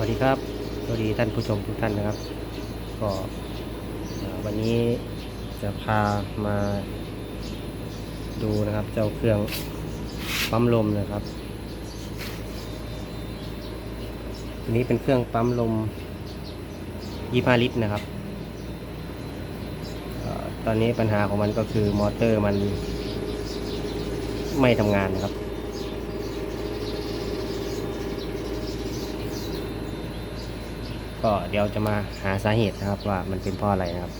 วัสดีครับ สวัสดีท่านผู้ชมทุกท่านนะครับ ก็วันนี้จะพามาดูนะครับ เจ้าเครื่องปั๊มลมนะครับอันนี้เป็นเครื่องปั๊มลม25ลิตรนะครับ ตอนนี้ปัญหาของมันก็คือมอเตอร์มันไม่ทำงานนะครับ ก็เดี๋ยวจะมาหาสาเหตุนะครับว่ามันเป็นเพราะอะไรนะครับ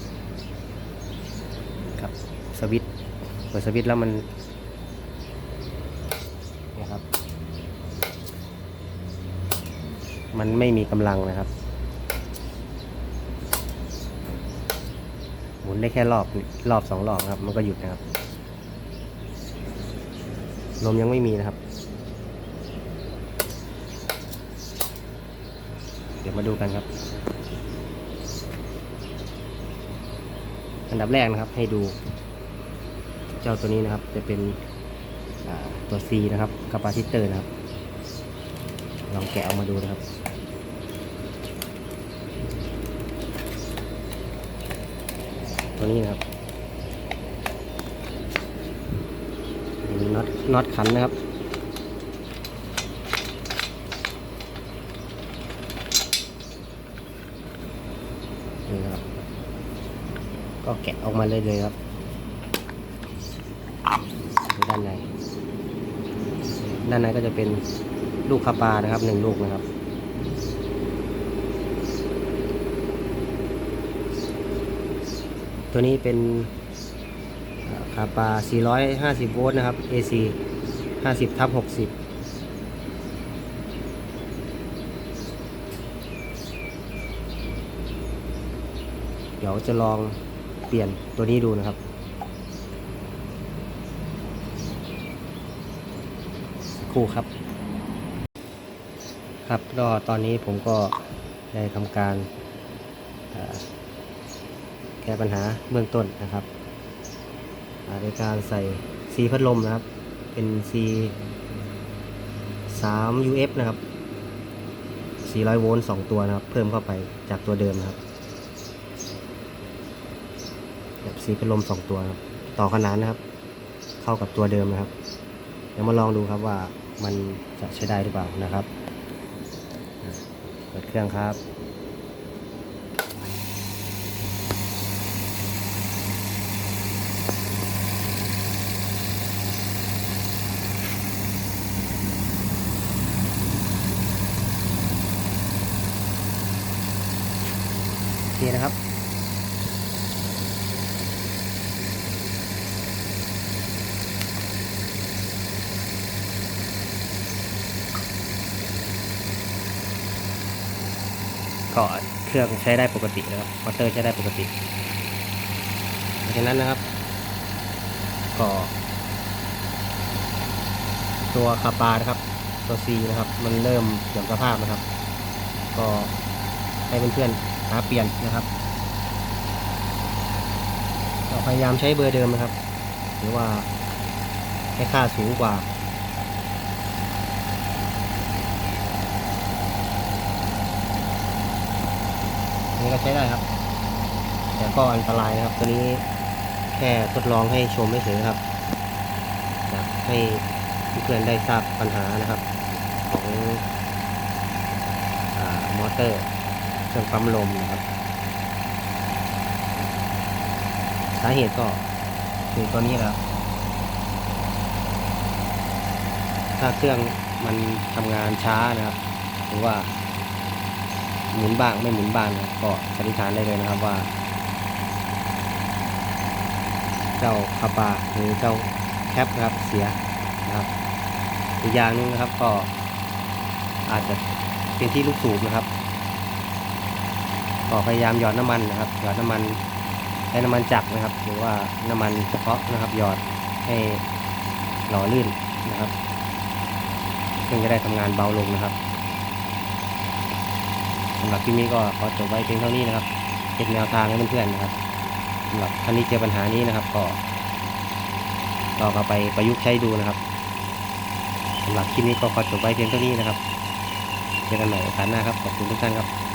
ครับสวิตเปิดสวิตแล้วมันนี่ยครับ มันไม่มีกำลังนะครับ หมุนได้แค่รอบรอบสองรอบครับ มันก็หยุดนะครับลมยังไม่มีนะครับ ดี๋ยวมาดูกันครับ อันดับแรกนะครับให้ดู เจ้าตัวนี้นะครับ จะเป็นตัว C นะครับกาปาซิเตอร์นะครับ ลองแกะออกมาดูนะครับตัวนี้นะครับมีน็อตน็อตขันนะครับ นี่นะครับ ก็แกะออกมาเลยเลยครับด้านในด้านในก็จะเป็นลูกคาปานะครับหนึ่งลูกนะครับตัวนี้เป็นคาปา 450 โวลต์นะครับ AC 50ทับ60 เดี๋ยวจะลอง เปลี่ยนตัวนี้ดูนะครับครู่ครับ ครับก็ตอนนี้ผมก็ได้ทำการแก้ปัญหาเบื้องต้นนะครับโดยการใส่ซีพัดลมนะครับ เป็น C 3 UF นะครับ 400 โวลต์ 2 ตัวนะครับ เพิ่มเข้าไปจากตัวเดิมนะครับ แบบสีพัดลมสองตัวครับต่อขนานนะครับ เข้ากับตัวเดิมนะครับเดี๋ยวมาลองดูครับว่ามันจะใช้ได้หรือเปล่านะครับเปิดเครื่องครับโอเคนะครับ ก็เครื่องใช้ได้ปกตินะครับมอเตอร์ใช้ได้ปกติเพราะฉะนั้นนะครับ ก็ ตัวคาปานะครับตัว C นะครับ มันเริ่มเสื่อมสภาพนะครับ ก็ให้เพื่อนๆหาเปลี่ยนนะครับก็พยายามใช้เบอร์เดิมนะครับ หรือว่าให้ค่าสูงกว่า นี้ก็ใช้ได้ครับ แต่ก็อันตรายนะครับ ตัวนี้แค่ทดลองให้ชมไม่เฉยครับอยากให้เพื่อนได้ทราบปัญหานะครับ ของอมอเตอร์เครื่องปั๊มลมนะครับ สาเหตุก็คือตัวนี้แหละครับถ้าเครื่องมันทำงานช้านะครับ หรือว่า หมุนบ้างไม่หมุนบ้างนะครับก็สันนิษฐานได้เลยนะครับว่า เจ้าคาปาหรือเจ้าแคปนะครับเสียนะครับอีกอย่างหนึงนะครับก็อาจจะเป็นที่ลูกสูบนะครับก็พยายามหยอดน้ำมันนะครับ หยอดน้ำมันใช้น้ำมันจักรนะครับ หรือว่าน้ำมันเฉพาะนะครับ หยอดให้หล่อลื่นนะครับ ซึ่งจะได้ทำงานเบาลงนะครับำหรับที่นี้ก็ขอจบไว้เพียงเท่านี้นะครับเป็นแนวทางให้เพื่อนๆนะครับสำหรับท่านที่เจอปัญหานี้นะครับ ก็ลองเอาไปประยุกต์ใช้ดูนะครับสำหรับคลิปนี้ก็ขอจบไว้เพียงเท่านี้นะครับเจอกันใหม่โอกาสหน้าครับขอบคุณทุกท่านครับ